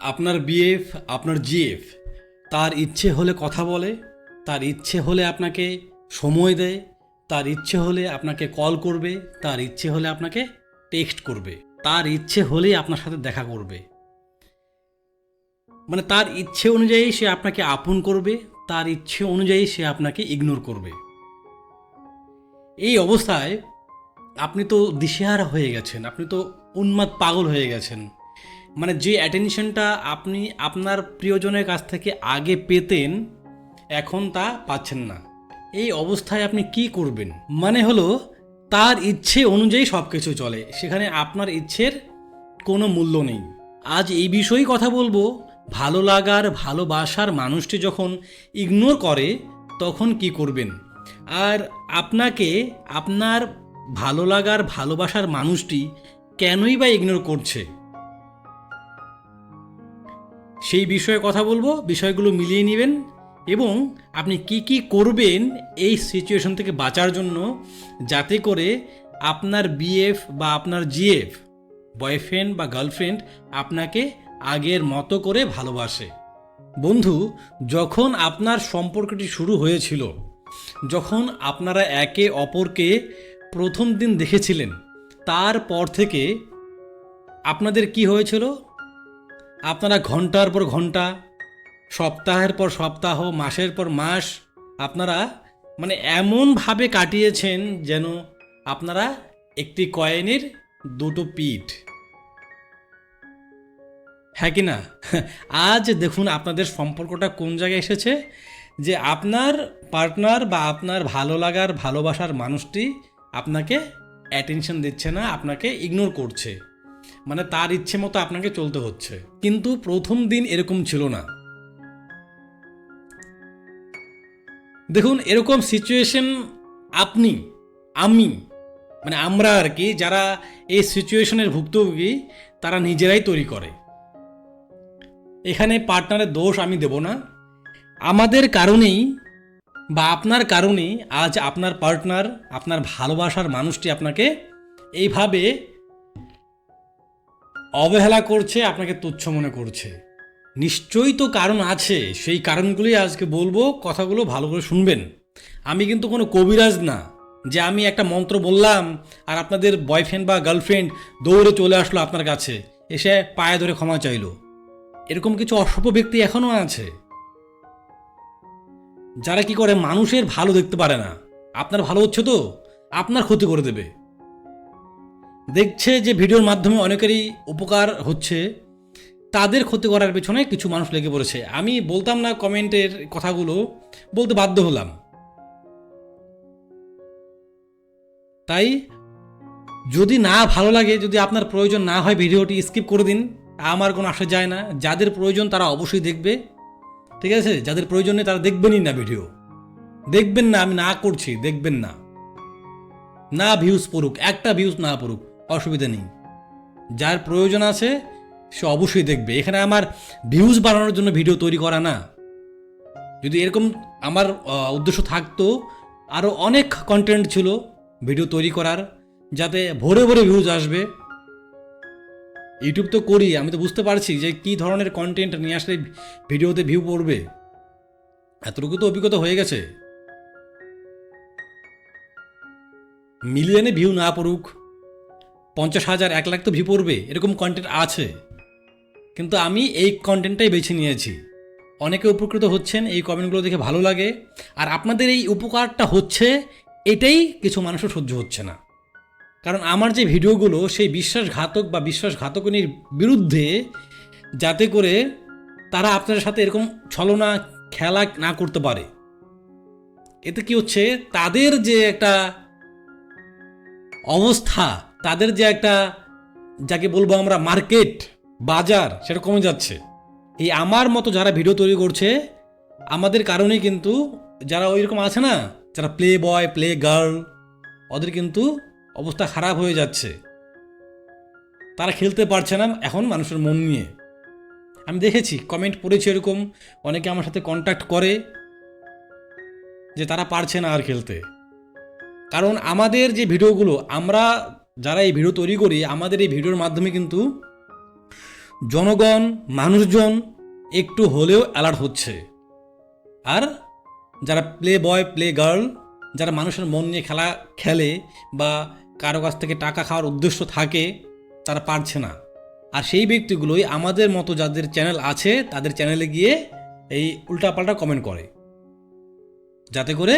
আপনার বিএফ আপনার জিএফ তার ইচ্ছে হলে কথা বলে, তার ইচ্ছে হলে আপনাকে সময় দেয়, তার ইচ্ছে হলে আপনাকে কল করবে, তার ইচ্ছে হলে আপনাকে টেক্সট করবে, তার ইচ্ছে হলেই আপনার সাথে দেখা করবে। মানে তার ইচ্ছে অনুযায়ী সে আপনাকে আপন করবে, তার ইচ্ছে অনুযায়ী সে আপনাকে ইগনোর করবে। এই অবস্থায় আপনি তো দিশেহারা হয়ে গেছেন, আপনি তো উন্মাদ পাগল হয়ে গেছেন। মানে যে অ্যাটেনশনটা আপনি আপনার প্রিয়জনের কাছ থেকে আগে পেতেন, এখন তা পাচ্ছেন না। এই অবস্থায় আপনি কি করবেন? মানে হলো, তার ইচ্ছে অনুযায়ী সব কিছু চলে। সেখানে আপনার ইচ্ছের কোনো মূল্য নেই। আজ এই বিষয়েই কথা বলব। ভালো লাগার, ভালোবাসার মানুষটি যখন ইগনোর করে, তখন কি করবেন? আর আপনাকে, আপনার ভালো লাগার, ভালোবাসার মানুষটি কেনই বা ইগনোর করছে? সেই বিষয়ে কথা বলব, বিষয়গুলো মিলিয়ে নেবেন এবং আপনি কি কি করবেন এই সিচুয়েশন থেকে বাঁচার জন্য যাতে করে আপনার বিএফ বা আপনার জিএফ বয়ফ্রেন্ড বা গার্লফ্রেন্ড আপনাকে আগের মতো করে ভালোবাসে। বন্ধু, যখন আপনার সম্পর্কটি শুরু হয়েছিল, যখন আপনারা একে অপরকে প্রথম দিন দেখেছিলেন, তারপর থেকে আপনাদের কি হয়েছিল? আপনারা ঘণ্টার পর ঘণ্টা, সপ্তাহের পর সপ্তাহ, মাসের পর মাস আপনারা মানে এমনভাবে কাটিয়েছেন যেন আপনারা একটি কয়েনের দুটো পিঠ। হ্যাঁ কি না? আজ দেখুন আপনাদের সম্পর্কটা কোন জায়গায় এসেছে? যে আপনার পার্টনার বা আপনার ভালো লাগার ভালোবাসার মানুষটি আপনাকে অ্যাটেনশন দিচ্ছে না, আপনাকে ইগনোর করছে। মানে তার ইচ্ছে মতো আপনাকে চলতে হচ্ছে। কিন্তু প্রথম দিন এরকম ছিল না। দেখুন, এরকম সিচুয়েশন আপনি, আমি মানে আমরা আর কি, যারা এই সিচুয়েশনের ভুক্তভোগী, তারা নিজেরাই তৈরি করে। এখানে পার্টনারের দোষ আমি দেব না। আমাদের কারণেই বা আপনার কারণেই আজ আপনার পার্টনার আপনার ভালোবাসার মানুষটি আপনাকে এইভাবে অবহেলা করছে, আপনাকে তুচ্ছ মনে করছে। নিশ্চয়ই তো কারণ আছে, সেই কারণগুলোই আজকে বলব, কথাগুলো ভালো করে শুনবেন। আমি কিন্তু কোনো কবিরাজ না, যে আমি একটা মন্ত্র বললাম আর আপনাদের বয়ফ্রেন্ড বা গার্লফ্রেন্ড দৌড়ে চলে আসলো আপনার কাছে, এসে পায়ে ধরে ক্ষমা চাইলো। এরকম কিছু অসভ্য ব্যক্তি এখনও আছে। যারা কি করে মানুষের ভালো দেখতে পারে না? আপনার ভালো হচ্ছে তো? আপনার ক্ষতি করে দেবে। দেখছে যে ভিডিওর মাধ্যমে অনেকেরই উপকার হচ্ছে, তাদের ক্ষতি করার পেছনে কিছু মানুষ লেগে পড়েছে। আমি বলতাম না কমেন্টের কথাগুলো, বলতে বাধ্য হলাম। তাই, যদি না ভালো লাগে, যদি আপনার প্রয়োজন না হয় ভিডিওটি স্কিপ করে দিন, আমার কোনো আসা যায় না। যাদের প্রয়োজন তারা অবশ্যই দেখবে। ঠিক আছে? যাদের প্রয়োজন নেই তারা দেখবেনই না ভিডিও। দেখবেন না, আমি না করছি, দেখবেন না। না ভিউজ পড়ুক, একটা ভিউজ না পড়ুক। অসুবিধা নেই। যার প্রয়োজন আছে, সে অবশ্যই দেখবে। এখানে আমার ভিউজ বাড়ানোর জন্য ভিডিও তৈরি করা না। যদি এরকম আমার উদ্দেশ্য থাকতো আরও অনেক কন্টেন্ট ছিল ভিডিও তৈরি করার, যাতে ভরে ভরে ভিউজ আসবে। ইউটিউব তো করি, আমি তো বুঝতে পারছি যে কী ধরনের কন্টেন্ট নিয়ে আসলে ভিডিওতে ভিউ পড়বে। এতটুকু তো অভিজ্ঞতা হয়ে গেছে। মিলিয়নে ভিউ না পড়ুক পঞ্চাশ হাজার, এক লাখ তো ভিউ পড়বে, এরকম কন্টেন্ট আছে। কিন্তু আমি এই কন্টেন্টটাই বেছে নিয়েছি। অনেকে উপকৃত হচ্ছেন, এই কমেন্টগুলো দেখে ভালো লাগে। আর আপনাদের এই উপকারটা হচ্ছে, এটাই কিছু মানুষের সহ্য হচ্ছে না। কারণ আমার যে ভিডিওগুলো, সেই বিশ্বাসঘাতক বা বিশ্বাসঘাতকনির বিরুদ্ধে যাতে করে তারা আপনাদের সাথে এরকম ছলনা, খেলা না করতে পারে। এতে কি হচ্ছে, তাদের যে একটা অবস্থা তাদের যে একটা, যাকে বলব আমরা মার্কেট, বাজার, সেটা কমে যাচ্ছে। এই আমার মতো যারা ভিডিও তৈরি করছে, আমাদের কারণে কিন্তু যারা ওই রকম আছে না, যারা প্লে বয় প্লে গার্ল ওদের কিন্তু অবস্থা খারাপ হয়ে যাচ্ছে। তারা খেলতে পারছে না এখন মানুষের মন নিয়ে। আমি দেখেছি কমেন্ট পড়েছি এরকম, অনেকে আমার সাথে কন্ট্যাক্ট করে যে তারা পারছে না আর খেলতে। কারণ আমাদের যে ভিডিওগুলো, আমরা যারা এই ভিডিও তৈরি করি আমাদের এই ভিডিওর মাধ্যমে কিন্তু জনগণ, মানুষজন একটু হলেও অ্যালার্ট হচ্ছে। আর যারা প্লে বয় প্লে গার্ল যারা মানুষের মন নিয়ে খেলা খেলে বা কারও কাছ থেকে টাকা খাওয়ার উদ্দেশ্য থাকে, তারা পারছে না। আর সেই ব্যক্তিগুলোই আমাদের মতো যাদের চ্যানেল আছে, তাদের চ্যানেলে গিয়ে এই উল্টাপাল্টা কমেন্ট করে। যাতে করে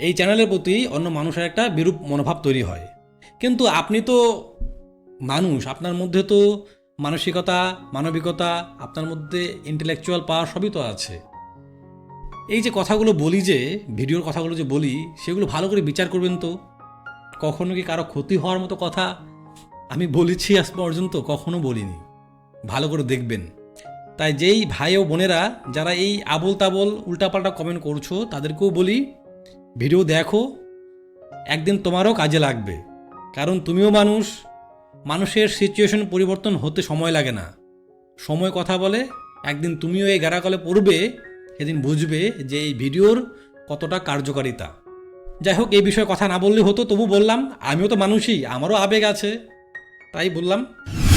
এই চ্যানেলের প্রতি অন্য মানুষের একটা বিরূপ মনোভাব তৈরি হয়। কিন্তু আপনি তো মানুষ, আপনার মধ্যে তো মানসিকতা, মানবিকতা, আপনার মধ্যে ইন্টেলেকচুয়াল পাওয়ার সবই তো আছে। এই যে কথাগুলো বলি যে, ভিডিওর কথাগুলো যে বলি, সেগুলো ভালো করে বিচার করবেন তো? কখনো কি কারও ক্ষতি হওয়ার মতো কথা আমি বলেছি আজ পর্যন্ত? কখনো বলিনি। ভালো করে দেখবেন। তাই যেই ভাই ও বোনেরা, যারা এই আবল তাবল উল্টাপাল্টা কমেন্ট করছ, তাদেরকেও বলি, ভিডিও দেখো, একদিন তোমারও কাজে লাগবে। কারণ তুমিও মানুষ, মানুষের সিচুয়েশন পরিবর্তন হতে সময় লাগে না। সময় কথা বলে, একদিন তুমিও এই গ্যারাকলে পড়বে, সেদিন বুঝবে যে এই ভিডিওর কতটা কার্যকারিতা। যাই হোক, এই বিষয়ে কথা না বললে হতো, তবু বললাম, আমিও তো মানুষই, আমারও আবেগ আছে। তাই বললাম,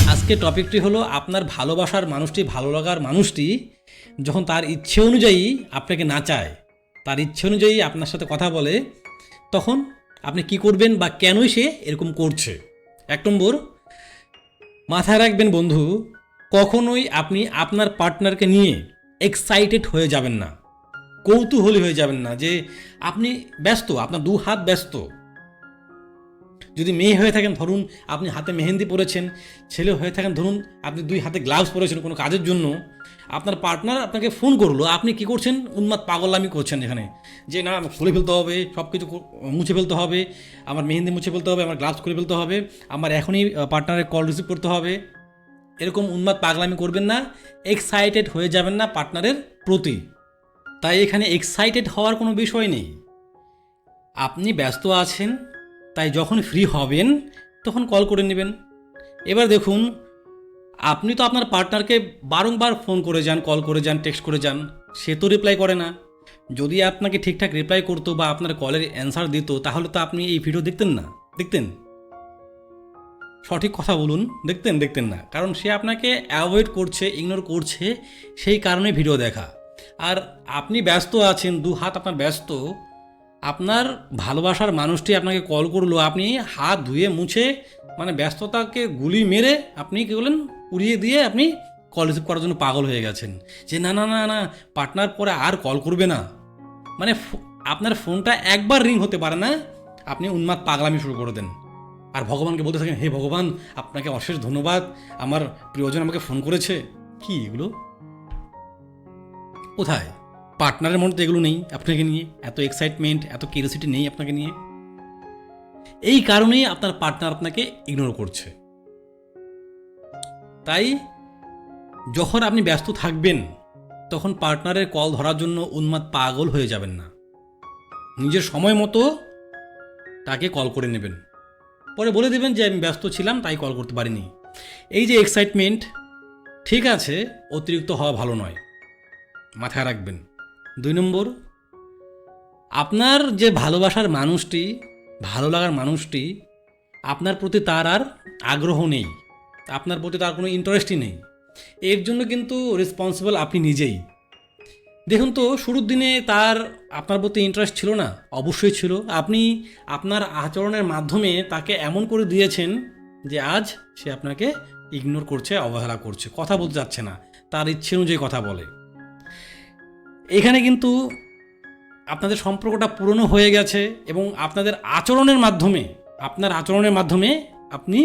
আজকে টপিকটি হলো আপনার ভালোবাসার মানুষটি, ভালো লাগার মানুষটি যখন তার ইচ্ছে অনুযায়ী আপনাকে নাচায় তার ইচ্ছে অনুযায়ী আপনার সাথে কথা বলে, তখন আপনি কি করবেন বা কেনই সে এরকম করছে? এক নম্বর, মাথায় রাখবেন বন্ধু, কখনোই আপনি আপনার পার্টনারকে নিয়ে এক্সাইটেড হয়ে যাবেন না। কৌতূহলী হয়ে যাবেন না যে আপনি ব্যস্ত, আপনার দু হাত ব্যস্ত। যদি মেয়ে হয়ে থাকেন, ধরুন আপনি হাতে মেহেন্দি পরেছেন, ছেলে হয়ে থাকেন, ধরুন আপনি দুই হাতে গ্লাভস পরেছেন কোনো কাজের জন্য আপনার পার্টনার আপনাকে ফোন করল, আপনি কি করছেন? উন্মাদ পাগলামি করছেন এখানে। যে না খুলে ফেলতে হবে সব কিছু মুছে ফেলতে হবে, আমার মেহেন্দি মুছে ফেলতে হবে, আমার গ্লাভস খুলে ফেলতে হবে, আমার এখনই পার্টনারের কল রিসিভ করতে হবে। এরকম উন্মাদ পাগলামি করবেন না এক্সাইটেড হয়ে যাবেন না পার্টনারের প্রতি। তাই এখানে এক্সাইটেড হওয়ার কোনো বিষয় নেই। আপনি ব্যস্ত আছেন, তাই যখন ফ্রি হবেন, তখন কল করে নেবেন। এবার দেখুন আপনি তো আপনার পার্টনারকে বারংবার ফোন করে যান কল করে যান টেক্সট করে যান, সে তো রিপ্লাই করে না। যদি আপনাকে ঠিকঠাক রিপ্লাই করতো বা আপনার কলের অ্যান্সার দিত, তাহলে তো আপনি এই ভিডিও দেখতেন না। দেখতেন? সঠিক কথা বলুন, দেখতেন দেখতেন না। কারণ সে আপনাকে অ্যাভয়েড করছে ইগনোর করছে, সেই কারণে ভিডিও দেখা। আর আপনি ব্যস্ত আছেন, দু হাত আপনার ব্যস্ত, আপনার ভালোবাসার মানুষটি আপনাকে কল করল, আপনি হাত ধুয়ে মুছে মানে ব্যস্ততাকে গুলি মেরে আপনি কী বললেন উড়িয়ে দিয়ে আপনি কল রিসিভ করার জন্য পাগল হয়ে গেছেন। যে না না না না পার্টনার পরে আর কল করবে না। মানে আপনার ফোনটা একবার রিং হতে পারে না, আপনি উন্মাদ পাগলামি শুরু করে দেন। আর ভগবানকে বলতে থাকেন, হে ভগবান, আপনাকে অশেষ ধন্যবাদ, আমার প্রিয়জন আমাকে ফোন করেছে। কি এগুলো? কোথায়? পার্টনারের মধ্যে এগুলো নেই আপনাকে নিয়ে। এত এক্সাইটমেন্ট এত কিউরিয়াসিটি নেই আপনাকে নিয়ে। এই কারণেই আপনার পার্টনার আপনাকে ইগনোর করছে। তাই যখন আপনি ব্যস্ত থাকবেন, তখন পার্টনারের কল ধরার জন্য উন্মাদ পাগল হয়ে যাবেন না। নিজের সময় মতো তাকে কল করে নেবেন। পরে বলে দেবেন যে, আমি ব্যস্ত ছিলাম, তাই কল করতে পারিনি। এই যে এক্সাইটমেন্ট ঠিক আছে, অতিরিক্ত হওয়া ভালো নয়। মাথায় রাখবেন। দুই নম্বর, আপনার যে ভালোবাসার মানুষটি, ভালো লাগার মানুষটি, আপনার প্রতি তার আর আগ্রহ নেই। আপনার প্রতি তার কোনো ইন্টারেস্টই নেই। এর জন্য কিন্তু রেসপন্সিবল আপনি নিজেই। দেখুন তো, শুরুর দিনে তার আপনার প্রতি ইন্টারেস্ট ছিল না, অবশ্যই ছিল। আপনি আপনার আচরণের মাধ্যমে তাকে এমন করে দিয়েছেন যে আজ সে আপনাকে ইগনোর করছে, অবহেলা করছে, কথা বলতে যাচ্ছে না, তার ইচ্ছে অনুযায়ী কথা বলে। এখানে কিন্তু আপনাদের সম্পর্কটা পুরনো হয়ে গেছে এবং আপনাদের আচরণের মাধ্যমে, আপনার আচরণের মাধ্যমে আপনি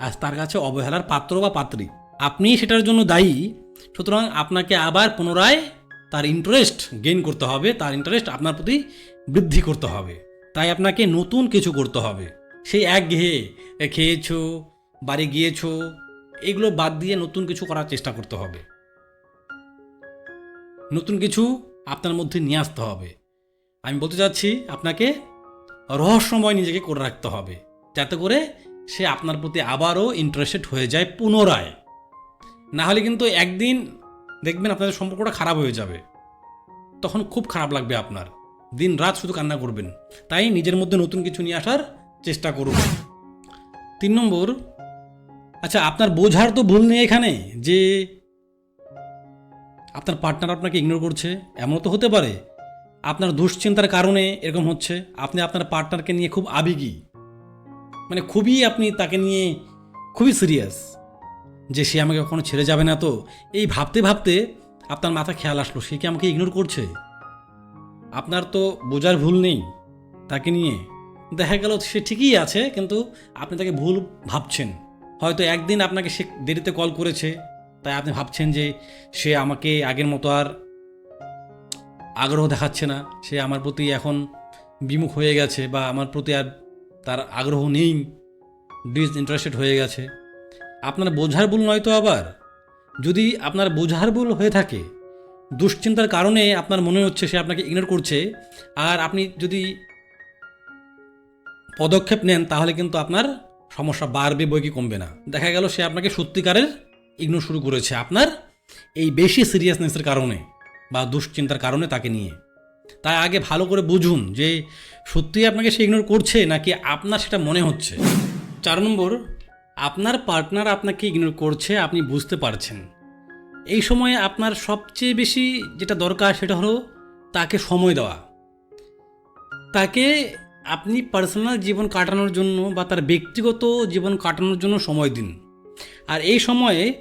আজ তার কাছে অবহেলার পাত্র বা পাত্রী। আপনি সেটার জন্য দায়ী। সুতরাং আপনাকে আবার পুনরায় তার ইন্টারেস্ট গেইন করতে হবে। তার ইন্টারেস্ট আপনার প্রতি বৃদ্ধি করতে হবে। তাই আপনাকে নতুন কিছু করতে হবে। সেই এক ঘেয়ে খেয়েছো, বাড়ি গিয়েছো, এগুলো বাদ দিয়ে নতুন কিছু করার চেষ্টা করতে হবে। নতুন কিছু আপনার মধ্যে নিয়ে আসতে হবে। আমি বলতে চাচ্ছি, আপনাকে রহস্যময় নিজেকে করে রাখতে হবে। যাতে করে সে আপনার প্রতি আবারও ইন্টারেস্টেড হয়ে যায় পুনরায়। না হলে কিন্তু একদিন দেখবেন আপনাদের সম্পর্কটা খারাপ হয়ে যাবে। তখন খুব খারাপ লাগবে আপনার। দিন রাত শুধু কান্না করবেন। তাই নিজের মধ্যে নতুন কিছু নিয়ে আসার চেষ্টা করুন। তিন নম্বর আচ্ছা আপনার বোঝার তো ভুল নেই এখানে যে আপনার পার্টনার আপনাকে ইগনোর করছে। এমনও তো হতে পারে। আপনার দুশ্চিন্তার কারণে এরকম হচ্ছে। আপনি আপনার পার্টনারকে নিয়ে খুব আবেগী। মানে খুবই আপনি তাকে নিয়ে খুবই সিরিয়াস যে সে আমাকে কখনো ছেড়ে যাবে না তো। এই ভাবতে ভাবতে আপনার মাথা খেয়াল আসলো, সে কি আমাকে ইগনোর করছে? আপনার তো বোঝার ভুল নেই তাকে নিয়ে। দেখা গেল সে ঠিকই আছে, কিন্তু আপনি তাকে ভুল ভাবছেন। হয়তো একদিন আপনাকে সে দেরিতে কল করেছে, তাই আপনি ভাবছেন যে সে আমাকে আগের মতো আর আগ্রহ দেখাচ্ছে না। সে আমার প্রতি এখন বিমুখ হয়ে গেছে বা আমার প্রতি আর তার আগ্রহ নেই ডিস ইন্টারেস্টেড হয়ে গেছে। আপনার বোঝার ভুল নয় তো আবার? যদি আপনার বোঝার ভুল হয়ে থাকে, দুশ্চিন্তার কারণে আপনার মনে হচ্ছে সে আপনাকে ইগনোর করছে, আর আপনি যদি পদক্ষেপ নেন, তাহলে কিন্তু আপনার সমস্যা বাড়বে, বই কি কমবে না। দেখা গেল সে আপনাকে সত্যিকারের ইগনোর শুরু করেছে আপনার এই বেশি সিরিয়াসনেসের কারণে বা দুশ্চিন্তার কারণে তাকে নিয়ে। তাই আগে ভালো করে বুঝুন যে সত্যিই আপনাকে সে ইগনোর করছে নাকি আপনার সেটা মনে হচ্ছে। চার নম্বর, আপনার পার্টনার আপনাকে ইগনোর করছে, আপনি বুঝতে পারছেন। এই সময়ে আপনার সবচেয়ে বেশি যেটা দরকার সেটা হলো তাকে সময় দেওয়া। তাকে আপনি পার্সোনাল জীবন কাটানোর জন্য বা তার ব্যক্তিগত জীবন কাটানোর জন্য সময় দিন। আর এই সময়ে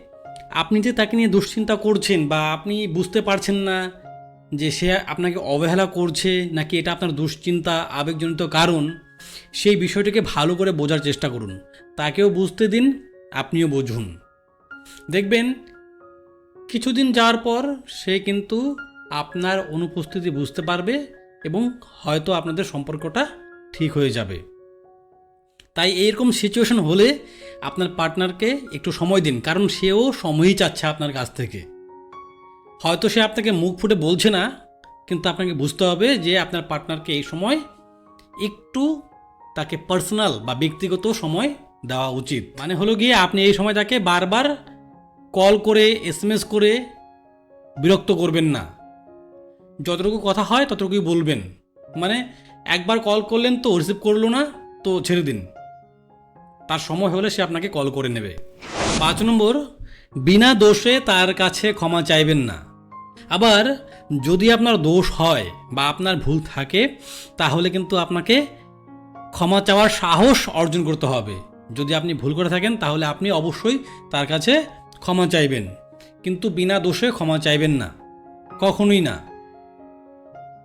আপনি যে তাকে নিয়ে দুশ্চিন্তা করছেন বা আপনি বুঝতে পারছেন না যে সে আপনাকে অবহেলা করছে নাকি এটা আপনার দুশ্চিন্তা, আবেগজনিত কারণ, সেই বিষয়টিকে ভালো করে বোঝার চেষ্টা করুন। তাকেও বুঝতে দিন, আপনিও বুঝুন। দেখবেন, কিছুদিন যাওয়ার পর সে কিন্তু আপনার অনুপস্থিতি বুঝতে পারবে এবং হয়তো আপনাদের সম্পর্কটা ঠিক হয়ে যাবে। তাই এইরকম সিচুয়েশন হলে আপনার পার্টনারকে একটু সময় দিন, কারণ সেও সময়ই চাচ্ছে আপনার কাছ থেকে। হয়তো সে আপনাকে মুখ ফুটে বলছে না, কিন্তু আপনাকে বুঝতে হবে যে আপনার পার্টনারকে এই সময় একটু তাকে পার্সোনাল বা ব্যক্তিগত সময় দেওয়া উচিত। মানে হলো গিয়ে আপনি এই সময় তাকে বারবার কল করে এসএমএস করে বিরক্ত করবেন না। যতটুকু কথা হয় ততটুকুই বলবেন। মানে একবার কল করলেন তো রিসিভ করল না, তো ছেড়ে দিন। তার সময় হলে সে আপনাকে কল করে নেবে। পাঁচ নম্বর, বিনা দোষে তার কাছে ক্ষমা চাইবেন না। আবার যদি আপনার দোষ হয় বা আপনার ভুল থাকে, তাহলে কিন্তু আপনাকে ক্ষমা চাওয়ার সাহস অর্জন করতে হবে। যদি আপনি ভুল করে থাকেন, তাহলে আপনি অবশ্যই তার কাছে ক্ষমা চাইবেন। কিন্তু বিনা দোষে ক্ষমা চাইবেন না। কখনোই না।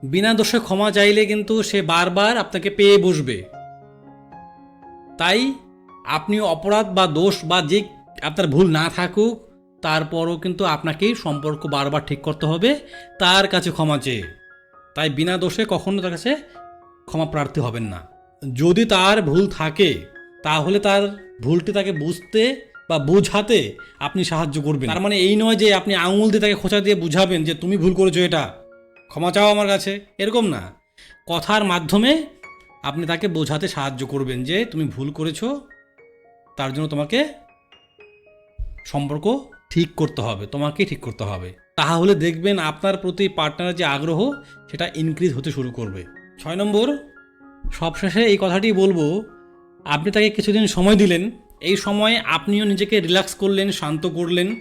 বিনা দোষে ক্ষমা চাইলে কিন্তু সে বারবার আপনাকে পেয়ে বসবে। তাই আপনি অপরাধ বা দোষ বা যে আপনার ভুল না থাকুক তারপরও কিন্তু আপনাকেই সম্পর্ক বারবার ঠিক করতে হবে। তার কাছে ক্ষমা চেয়ে। তাই বিনা দোষে কখনো তার কাছে ক্ষমা প্রার্থী হবেন না। যদি তার ভুল থাকে, তাহলে তার ভুলটি তাকে বুঝতে বা বোঝাতে আপনি সাহায্য করবেন। তার মানে এই নয় যে আপনি আঙুল দিয়ে তাকে খোঁচা দিয়ে বুঝাবেন যে তুমি ভুল করেছ এটা। ক্ষমা চাও আমার কাছে। এরকম না। কথার মাধ্যমে আপনি তাকে বোঝাতে সাহায্য করবেন যে তুমি ভুল করেছ, তার জন্য তোমাকে সম্পর্ক ঠিক করতে হবে, তোমাকেই ঠিক করতে হবে। তাহলে দেখবেন আপনার প্রতি পার্টনারের যে আগ্রহ, সেটা ইনক্রিজ হতে শুরু করবে। ছয় নম্বর, সবশেষে এই কথাটি বলব, আপনি তাকে কিছুদিন সময় দিলেন, এই সময়ে আপনিও নিজেকে রিল্যাক্স করলেন, শান্ত করলেন।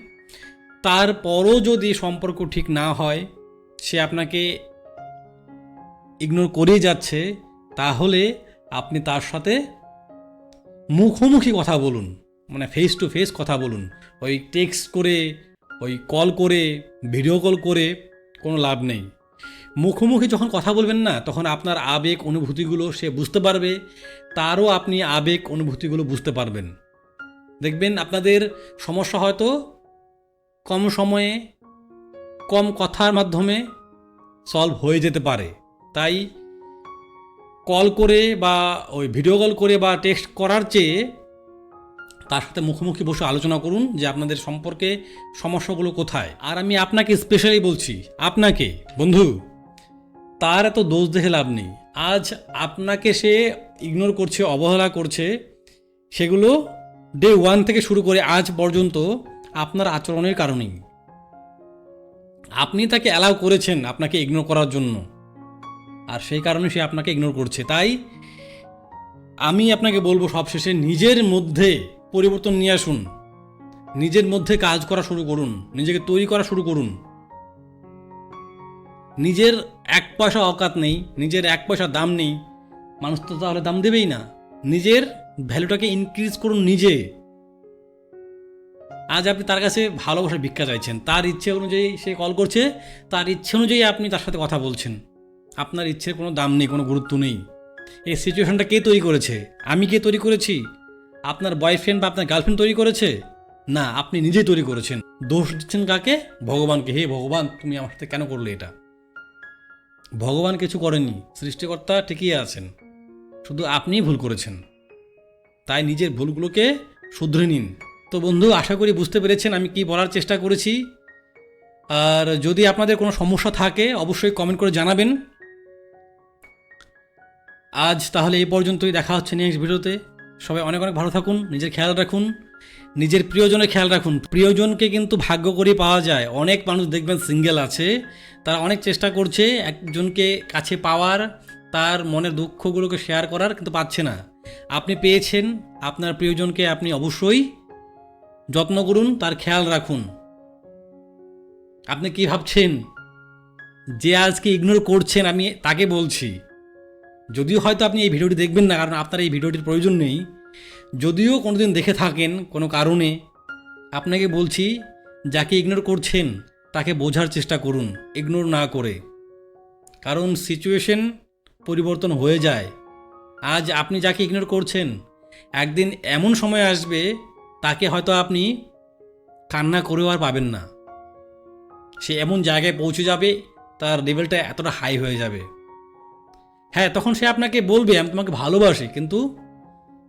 তারপরও যদি সম্পর্ক ঠিক না হয়, সে আপনাকে ইগনোর করেই যাচ্ছে, তাহলে আপনি তার সাথে মুখোমুখি কথা বলুন। মানে ফেস টু ফেস কথা বলুন। ওই টেক্সট করে, ওই কল করে ভিডিও কল করে, কোনো লাভ নেই। মুখোমুখি যখন কথা বলবেন না, তখন আপনার আবেগ অনুভূতিগুলো সে বুঝতে পারবে, তারও আপনি আবেগ অনুভূতিগুলো বুঝতে পারবেন। দেখবেন আপনাদের সমস্যা হয়তো কম সময়ে, কম কথার মাধ্যমে সলভ হয়ে যেতে পারে। তাই কল করে বা ওই ভিডিও কল করে বা টেক্সট করার চেয়ে তার সাথে মুখোমুখি বসে আলোচনা করুন যে আপনাদের সম্পর্কে সমস্যাগুলো কোথায়। আর আমি আপনাকে স্পেশালি বলছি, আপনাকে, বন্ধু, তার এত দোষ দেখে লাভ নেই। আজ আপনাকে সে ইগনোর করছে, অবহেলা করছে, সেগুলো ডে ওয়ান থেকে শুরু করে আজ পর্যন্ত আপনার আচরণের কারণেই। আপনি তাকে অ্যালাউ করেছেন আপনাকে ইগনোর করার জন্য। আর সেই কারণে সে আপনাকে ইগনোর করছে। তাই আমি আপনাকে বলব সবশেষে নিজের মধ্যে পরিবর্তন নিয়ে আসুন। নিজের মধ্যে কাজ করা শুরু করুন। নিজেকে তৈরি করা শুরু করুন। নিজের এক পয়সা অকাত নেই, নিজের এক পয়সা দাম নেই। মানুষ তো তাহলে দাম দেবেই না। নিজের ভ্যালুটাকে ইনক্রিজ করুন নিজে। আজ আপনি তার কাছে ভালোবাসা ভিক্ষা চাইছেন। তার ইচ্ছে অনুযায়ী সে কল করছে। তার ইচ্ছে অনুযায়ী আপনি তার সাথে কথা বলছেন। আপনার ইচ্ছের কোনো দাম নেই, কোনো গুরুত্ব নেই। এই সিচুয়েশনটা কে তৈরি করেছে? আমি কে তৈরি করেছি? আপনার বয়ফ্রেন্ড বা আপনার গার্লফ্রেন্ড তৈরি করেছে? না, আপনি নিজেই তৈরি করেছেন। দোষ দিচ্ছেন কাকে? ভগবানকে। হে ভগবান, তুমি আমার সাথে কেন করলে এটা? ভগবান কিছু করেনি সৃষ্টিকর্তা ঠিকই আছেন। শুধু আপনিই ভুল করেছেন। তাই নিজের ভুলগুলোকে শুধরে নিন। তো বন্ধু, আশা করি বুঝতে পেরেছেন আমি কি বলার চেষ্টা করেছি। আর যদি আপনাদের কোনো সমস্যা থাকে, অবশ্যই কমেন্ট করে জানাবেন। আজ তাহলে এই পর্যন্তই। দেখা হচ্ছে নেক্সট ভিডিওতে সবাই অনেক অনেক ভালো থাকুন, নিজের খেয়াল রাখুন, নিজের প্রিয়জনের খেয়াল রাখুন। প্রিয়জনকে কিন্তু ভাগ্য করে পাওয়া যায়। অনেক মানুষ দেখবেন সিঙ্গেল আছে, তারা অনেক চেষ্টা করছে একজনকে কাছে পাওয়ার, তার মনের দুঃখগুলোকে শেয়ার করার, কিন্তু পাচ্ছে না। আপনি পেয়েছেন, আপনার প্রিয়জনকে আপনি অবশ্যই যত্ন করুন, তার খেয়াল রাখুন। আপনি কি ভাবছেন? যে আজকে ইগনোর করছেন, আমি তাকে বলছি। যদিও হয়তো আপনি এই ভিডিওটি দেখবেন না, কারণ আপনার এই ভিডিওটির প্রয়োজন নেই। যদিও কোনোদিন দেখে থাকেন, কোনো কারণে, আপনাকে বলছি, যাকে ইগনোর করছেন, তাকে বোঝার চেষ্টা করুন ইগনোর না করে। কারণ সিচুয়েশন পরিবর্তন হয়ে যায়। আজ আপনি যাকে ইগনোর করছেন, একদিন এমন সময় আসবে, তাকে হয়তো আপনি কান্না করেও আর পাবেন না। সে এমন জায়গায় পৌঁছে যাবে, তার লেভেলটা এতটা হাই হয়ে যাবে। হ্যাঁ তখন সে আপনাকে বলবে, আমি তোমাকে ভালোবাসি, কিন্তু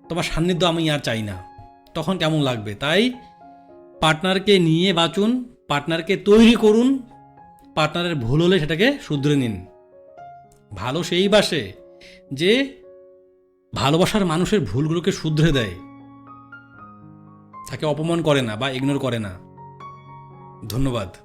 তোমার সান্নিধ্য আমি আর চাই না। তখন কেমন লাগবে? তাই পার্টনারকে নিয়ে বাঁচুন, পার্টনারকে তৈরি করুন, পার্টনারের ভুল হলে সেটাকে শুধরে নিন। ভালো সেই বাসে যে ভালোবাসার মানুষের ভুলগুলোকে শুধরে দেয়। তাকে অপমান করে না বা ইগনোর করে না। ধন্যবাদ।